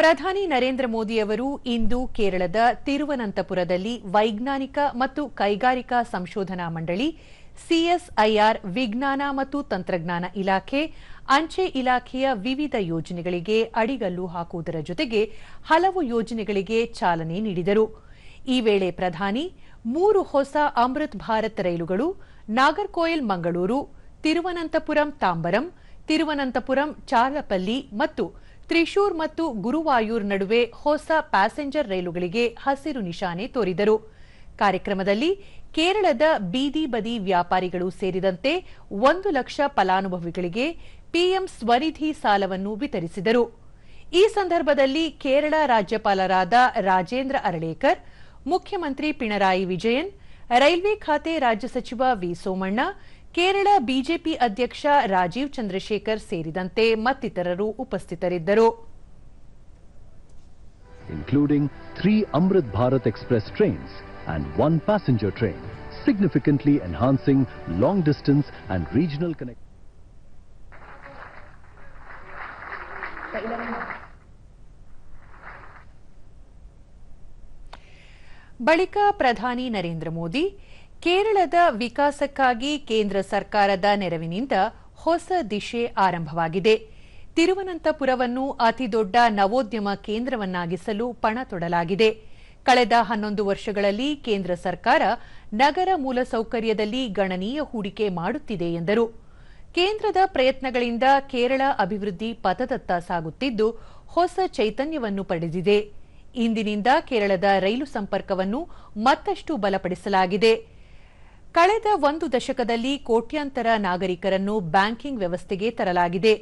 ಪ್ರಧಾನಿ ನರೇಂದ್ರ ಮೋದಿಯವರು ಇಂದು ಕೇರಳದ ತಿರುವನಂತಪುರದಲ್ಲಿ ವೈಜ್ಞಾನಿಕ ಮತ್ತು ಕೈಗಾರಿಕಾ ಸಂಶೋಧನಾ ಮಂಡಳಿ, ಸಿಎಸ್ಐಆರ್ ವಿಜ್ಞಾನ ಮತ್ತು ತಂತ್ರಜ್ಞಾನ ಇಲಾಖೆ, ಅಂಚೆ ಇಲಾಖೆಯ ವಿವಿಧ ಯೋಜನೆಗಳಿಗೆ ಅಡಿಗಲ್ಲು ಹಾಕುವುದರ ಜೊತೆಗೆ ಹಲವು ಯೋಜನೆಗಳಿಗೆ ಚಾಲನೆ ನೀಡಿದರು. ಈ ವೇಳೆ ಪ್ರಧಾನಿ, ಮೂರು ಹೊಸ ಅಮೃತ್ ಭಾರತ್ ರೈಲುಗಳು, ನಾಗರ್ಕೋಯಿಲ್ ಮಂಗಳೂರು, ತಿರುವನಂತಪುರಂ ತಾಂಬರಂ, ತಿರುವನಂತಪುರಂ ಚಾರ್ಲಪಲ್ಲಿ ಮತ್ತು ತ್ರಿಶೂರ್ ಮತ್ತು ಗುರುವಾಯೂರ್ ನಡುವೆ ಹೊಸ ಪ್ಯಾಸೆಂಜರ್ ರೈಲುಗಳಿಗೆ ಹಸಿರು ನಿಶಾನೆ ತೋರಿದರು. ಕಾರ್ಯಕ್ರಮದಲ್ಲಿ ಕೇರಳದ ಬೀದಿ ಬದಿ ವ್ಯಾಪಾರಿಗಳು ಸೇರಿದಂತೆ ಒಂದು ಲಕ್ಷ ಫಲಾನುಭವಿಗಳಿಗೆ ಪಿಎಂ ಸ್ವನಿಧಿ ಸಾಲವನ್ನು ವಿತರಿಸಿದರು. ಈ ಸಂದರ್ಭದಲ್ಲಿ ಕೇರಳ ರಾಜ್ಯಪಾಲರಾದ ರಾಜೇಂದ್ರ ಅರಳೇಕರ್, ಮುಖ್ಯಮಂತ್ರಿ ಪಿಣರಾಯಿ ವಿಜಯನ್, ರೈಲ್ವೆ ಖಾತೆ ರಾಜ್ಯ ಸಚಿವ ವಿ ಸೋಮಣ್ಣ ಕೇರಳ ಬಿಜೆಪಿ ಅಧ್ಯಕ್ಷ ರಾಜೀವ್ ಚಂದ್ರಶೇಖರ್ ಸೇರಿದಂತೆ ಮತ್ತಿತರರು ಉಪಸ್ಥಿತರಿದ್ದರು including three Amrit Bharat Express trains and one passenger train, significantly enhancing long distance and regional connectivity. ಬಳಿಕ ಪ್ರಧಾನಿ ನರೇಂದ್ರ ಮೋದಿ ಕೇರಳದ ವಿಕಾಸಕ್ಕಾಗಿ ಕೇಂದ್ರ ಸರ್ಕಾರದ ನೆರವಿನಿಂದ ಹೊಸ ದಿಶೆ ಆರಂಭವಾಗಿದೆ. ತಿರುವನಂತಪುರವನ್ನು ಅತಿದೊಡ್ಡ ನವೋದ್ಯಮ ಕೇಂದ್ರವನ್ನಾಗಿಸಲು ಪಣ ತೊಡಲಾಗಿದೆ. ಕಳೆದ ಹನ್ನೊಂದು ವರ್ಷಗಳಲ್ಲಿ ಕೇಂದ್ರ ಸರ್ಕಾರ ನಗರ ಮೂಲಸೌಕರ್ಯದಲ್ಲಿ ಗಣನೀಯ ಹೂಡಿಕೆ ಮಾಡುತ್ತಿದೆ ಎಂದರು. ಕೇಂದ್ರದ ಪ್ರಯತ್ನಗಳಿಂದ ಕೇರಳ ಅಭಿವೃದ್ಧಿ ಪಥದತ್ತ ಸಾಗುತ್ತಿದ್ದು, ಹೊಸ ಚೈತನ್ಯವನ್ನು ಪಡೆದಿದೆ. ಇಂದಿನಿಂದ ಕೇರಳದ ರೈಲು ಸಂಪರ್ಕವನ್ನು ಮತ್ತಷ್ಟು ಬಲಪಡಿಸಲಾಗಿದೆ. ಕಳೆದ ಒಂದು ದಶಕದಲ್ಲಿ ಕೋಟ್ಯಾಂತರ ನಾಗರಿಕರನ್ನು ಬ್ಯಾಂಕಿಂಗ್ ವ್ಯವಸ್ಥೆಗೆ ತರಲಾಗಿದೆ.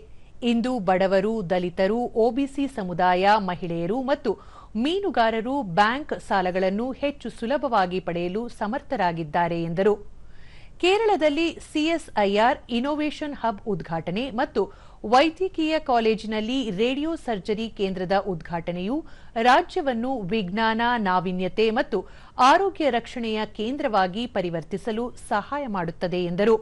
ಇಂದು ಬಡವರು, ದಲಿತರು ಒಬಿಸಿ ಸಮುದಾಯ, ಮಹಿಳೆಯರು ಮತ್ತು ಮೀನುಗಾರರು ಬ್ಯಾಂಕ್ ಸಾಲಗಳನ್ನು ಹೆಚ್ಚು ಸುಲಭವಾಗಿ ಪಡೆಯಲು ಸಮರ್ಥರಾಗಿದ್ದಾರೆ ಎಂದರು. ಕೇರಳದಲ್ಲಿ ಸಿಎಸ್ಐಆರ್ ಇನೋವೇಷನ್ ಹಬ್ ಉದ್ಘಾಟನೆ ಮತ್ತು ವೈದ್ಯಕೀಯ ಕಾಲೇಜಿನಲ್ಲಿ ರೇಡಿಯೋ ಸರ್ಜರಿ ಕೇಂದ್ರದ ಉದ್ಘಾಟನೆಯು ರಾಜ್ಯವನ್ನು ವಿಜ್ಞಾನ, ನಾವಿನ್ಯತೆ ಮತ್ತು ಆರೋಗ್ಯ ರಕ್ಷಣೆಯ ಕೇಂದ್ರವಾಗಿ ಪರಿವರ್ತಿಸಲು ಸಹಾಯ ಮಾಡುತ್ತದೆ ಎಂದರು.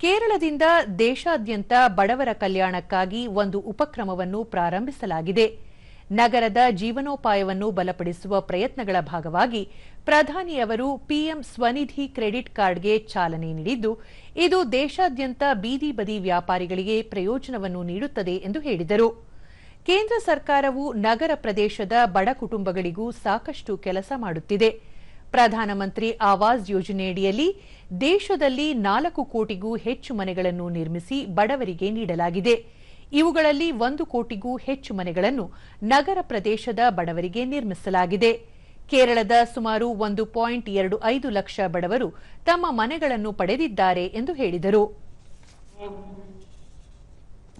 ಕೇರಳದಿಂದ ದೇಶಾದ್ಯಂತ ಬಡವರ ಕಲ್ಯಾಣಕ್ಕಾಗಿ ಒಂದು ಉಪಕ್ರಮವನ್ನು ಪ್ರಾರಂಭಿಸಲಾಗಿದೆ. ನಗರದ ಜೀವನೋಪಾಯವನ್ನು ಬಲಪಡಿಸುವ ಪ್ರಯತ್ನಗಳ ಭಾಗವಾಗಿ ಪ್ರಧಾನಿಯವರು ಪಿಎಂ ಸ್ವನಿಧಿ ಕ್ರೆಡಿಟ್ ಕಾರ್ಡ್ಗೆ ಚಾಲನೆ ನೀಡಿದ್ದು, ಇದು ದೇಶಾದ್ಯಂತ ಬೀದಿ ಬದಿ ವ್ಯಾಪಾರಿಗಳಿಗೆ ಪ್ರಯೋಜನವನ್ನು ನೀಡುತ್ತದೆ ಎಂದು ಹೇಳಿದರು. ಕೇಂದ್ರ ಸರ್ಕಾರವು ನಗರ ಪ್ರದೇಶದ ಬಡ ಕುಟುಂಬಗಳಿಗೂ ಸಾಕಷ್ಟು ಕೆಲಸ ಮಾಡುತ್ತಿದೆ. ಪ್ರಧಾನಮಂತ್ರಿ ಆವಾಸ್ ಯೋಜನೆಯಡಿಯಲ್ಲಿ ದೇಶದಲ್ಲಿ ನಾಲ್ಕು ಕೋಟಿಗೂ ಹೆಚ್ಚು ಮನೆಗಳನ್ನು ನಿರ್ಮಿಸಿ ಬಡವರಿಗೆ ನೀಡಲಾಗಿದೆ. ಇವುಗಳಲ್ಲಿ ಒಂದು ಕೋಟಿಗೂ ಹೆಚ್ಚು ಮನೆಗಳನ್ನು ನಗರ ಪ್ರದೇಶದ ಬಡವರಿಗೆ ನಿರ್ಮಿಸಲಾಗಿದೆ ಕೇರಳದ ಸುಮಾರು ಒಂದು ಪಾಯಿಂಟ್ ಎರಡು ಐದು ಲಕ್ಷ ಬಡವರು ತಮ್ಮ ಮನೆಗಳನ್ನು ಪಡೆದಿದ್ದಾರೆ ಎಂದು ಹೇಳಿದರು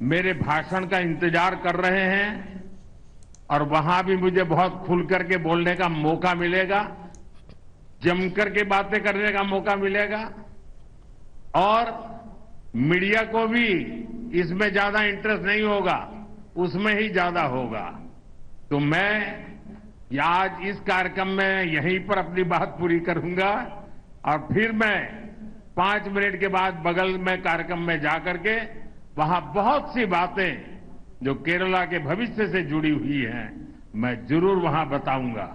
मेरे भाषण का इंतजार कर रहे हैं और वहां भी मुझे बहुत खुल करके बोलने का मौका मिलेगा जमकर के बातें करने का मौका मिलेगा और मीडिया को भी इसमें ज़्यादा इंटरेस्ट नहीं होगा, उसमें ही ज़्यादा होगा। तो मैं आज इस कार्यक्रम में यहीं पर अपनी बात पूरी करूँगा और फिर मैं पाँच मिनट के बाद बगल में कार्यक्रम में जाकर के वहाँ बहुत सी बातें जो केरला के भविष्य से जुड़ी हुई हैं, मैं ज़रूर वहाँ बताऊँगा।